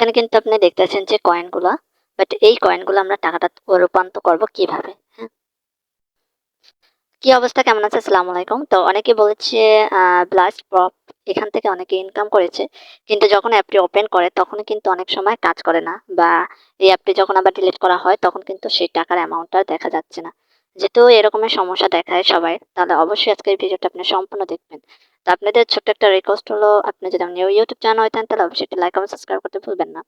এখানে কিন্তু আপনি দেখতেছেন যে কয়েনগুলা বাট এই কয়েনগুলো আমরা টাকাটা রূপান্তর করব কীভাবে? হ্যাঁ। কি অবস্থা? কেমন আছে? আসসালামু আলাইকুম। তো অনেকে বলেছে ব্লাস্ট প্রপ এখান থেকে অনেকে ইনকাম করেছে, কিন্তু যখন অ্যাপটি ওপেন করে, তখন কিন্তু অনেক সময় কাজ করে না, বা এই অ্যাপটি যখন আবার ডিলিট করা হয়, তখন কিন্তু সেই টাকার অ্যামাউন্টটা দেখা যাচ্ছে না। যেহেতু এরকমের সমস্যা দেখায় সবাই, তাহলে অবশ্যই আজকের ভিডিওটা আপনি সম্পূর্ণ দেখবেন। তো আপনাদের ছোট্ট একটা রিকোয়েস্ট হলো, আপনি যদি নিউ ইউটিউব চ্যানেল হইতেন তাহলে অবশ্যই একটা লাইক কমেন্ট সাবস্ক্রাইব করতে ভুলবেন না।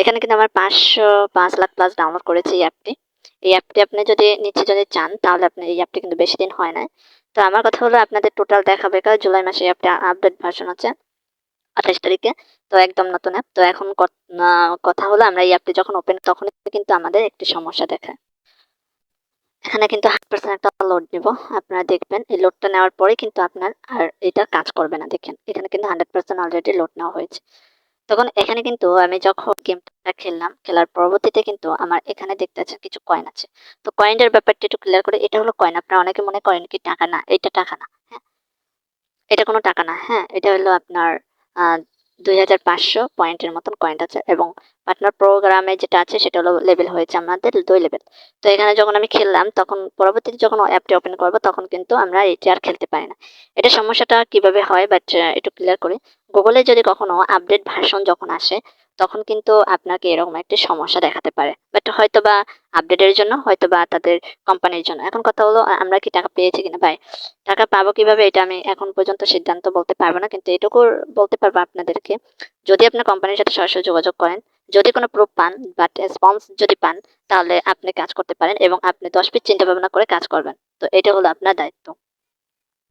এখানে কিন্তু আমার পাঁচশো পাঁচ লাখ প্লাস ডাউনলোড করেছে এই অ্যাপটি এই অ্যাপটি আপনি যদি নিচে যদি চান, তাহলে আপনি এই অ্যাপটি কিন্তু বেশি দিন হয় না তো আমার কথা হলো, আপনাদের টোটাল দেখাবে কারণ জুলাই মাসে অ্যাপটা আপডেট ভার্সন আছে আঠাশ তারিখে। তো একদম নতুন অ্যাপ তো এখন কথা হলো, আমরা এই অ্যাপটি যখন ওপেন তখন কিন্তু আমাদের একটি সমস্যা দেখায়। এখানে কিন্তু হান্ড্রেড পার্সেন্ট একটা লোড নিব। আপনারা দেখবেন, এই লোডটা নেওয়ার পরে কিন্তু আপনার আর এটা কাজ করবে না, দেখেন। এখানে কিন্তু হান্ড্রেড পার্সেন্ট অলরেডি লোড নেওয়া হয়েছে। তখন এখানে কিন্তু আমি যখন গেমটা খেললাম, খেলার পরবর্তীতে কিন্তু আমার এখানে দেখতে পাচ্ছেন কিছু কয়েন আছে। তো কয়েনের ব্যাপারটা একটু ক্লিয়ার করে, এটা হলো কয়েন আপনারা অনেকে মনে করেন কি টাকা না, এটা টাকা না হ্যাঁ? এটা কোনো টাকা না হ্যাঁ? এটা হলো আপনার দুই হাজার পাঁচশো পয়েন্টের মতন কয়েন আছে এবং পার্টনার প্রোগ্রামে যেটা আছে সেটা হলো লেভেল হয়েছে আমাদের দুই লেভেল তো এখানে যখন আমি খেললাম, তখন পরবর্তীতে যখন অ্যাপটি ওপেন করব, তখন কিন্তু আমরা এটি আর খেলতে পারি না। এটা সমস্যাটা কীভাবে হয় বাট একটু ক্লিয়ার করি। গুগলে যদি কখনো আপডেট ভার্সন যখন আসে তখন কিন্তু আপনাকে এরকম একটা সমস্যা দেখাতে পারে। বাট হয়তো বা আপডেটের জন্য হয়তো বা তাদের কোম্পানির জন্য। এখন কথা হলো আমরা কি টাকা পেয়েছি কিনা? ভাই, টাকা পাবো কীভাবে এটা আমি এখন পর্যন্ত সিদ্ধান্ত বলতে পারব না। কিন্তু এটুকু বলতে পারব আপনাদেরকে, যদি আপনার কোম্পানির সাথে সরাসরি যোগাযোগ করেন, যদি কোনো প্রুফ পান বাট রেসপন্স যদি পান, তাহলে আপনি কাজ করতে পারেন এবং আপনি দশ পিস চিন্তা ভাবনা করে কাজ করবেন। তো এটা হলো আপনার দায়িত্ব।